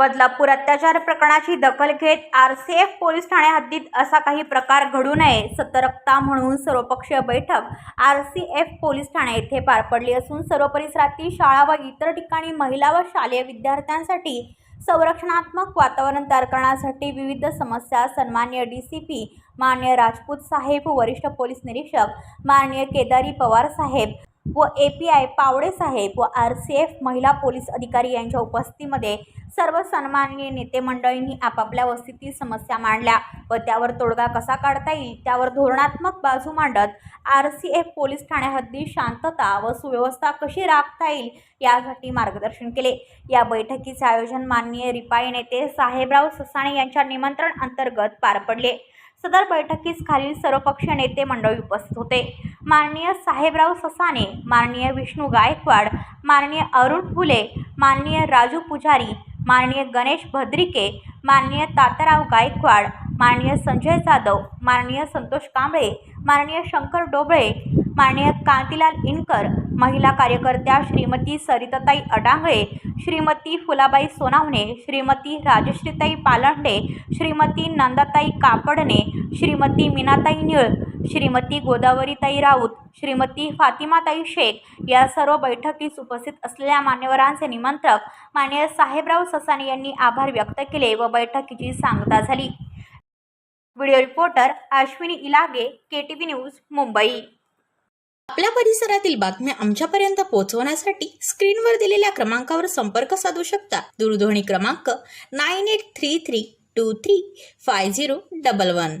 बदलापूर अत्याचार प्रकरणाची दखल घेत आर सी एफ पोलीस ठाणे हद्दीत असा काही प्रकार घडू नये सतर्कता म्हणून सर्वपक्षीय बैठक आर सी एफ पोलीस ठाणे येथे पार पडली असून सर्व परिसरातील शाळा व इतर ठिकाणी महिला व शालेय विद्यार्थ्यांसाठी संरक्षणात्मक वातावरण तयार करण्यासाठी विविध समस्या सन्मान्य डी सी पी मान्य राजपूत साहेब वरिष्ठ पोलीस निरीक्षक माननीय केदारी पवार साहेब व ए पी आय पावडे साहेब व आर सी एफ महिला पोलीस अधिकारी यांच्या उपस्थितीमध्ये सर्व सन्माननीय नेते मंडळींनी आपापल्या वस्तीतील समस्या मांडल्या व त्यावर तोडगा कसा काढता येईल त्यावर धोरणात्मक बाजू मांडत आर सी एफ पोलीस ठाण्या हद्दीत शांतता व सुव्यवस्था कशी राखता येईल यासाठी मार्गदर्शन केले. या बैठकीचे आयोजन माननीय रिपाई नेते साहेबराव ससाणे यांच्या निमंत्रण अंतर्गत पार पडले. सदर बैठकीस खालील सर्वपक्षीय नेते मंडळी उपस्थित होते. माननीय साहेबराव ससाने माननीय विष्णू गायकवाड माननीय अरुण फुले माननीय राजू पुजारी माननीय गणेश भद्रिके माननीय ताताराव गायकवाड माननीय संजय जाधव माननीय संतोष कांबळे माननीय शंकर डोबळे माननीय कांतीलाल इनकर महिला कार्यकर्त्या श्रीमती सरिताताई अडांगळे श्रीमती फुलाबाई सोनावणे श्रीमती राजश्रीताई पालंडे श्रीमती नंदाताई कापडणे श्रीमती मीनाताई निळ श्रीमती गोदावरीताई राऊत श्रीमती फातिमाताई शेख या सर्व बैठकीस उपस्थित असलेल्या मान्यवरांचे निमंत्रक मान्य साहेबराव ससाने यांनी आभार व्यक्त केले व बैठकीची सांगता झाली. Video reporter Ashwini Ilage K T V news Mumbai. आपल्या परिसरातील बातम्या आमच्यापर्यंत पोहोचवण्यासाठी स्क्रीनवर दिलेल्या क्रमांकावर संपर्क साधू शकता. दूरध्वनी क्रमांक nine eight three three two three five zero double one.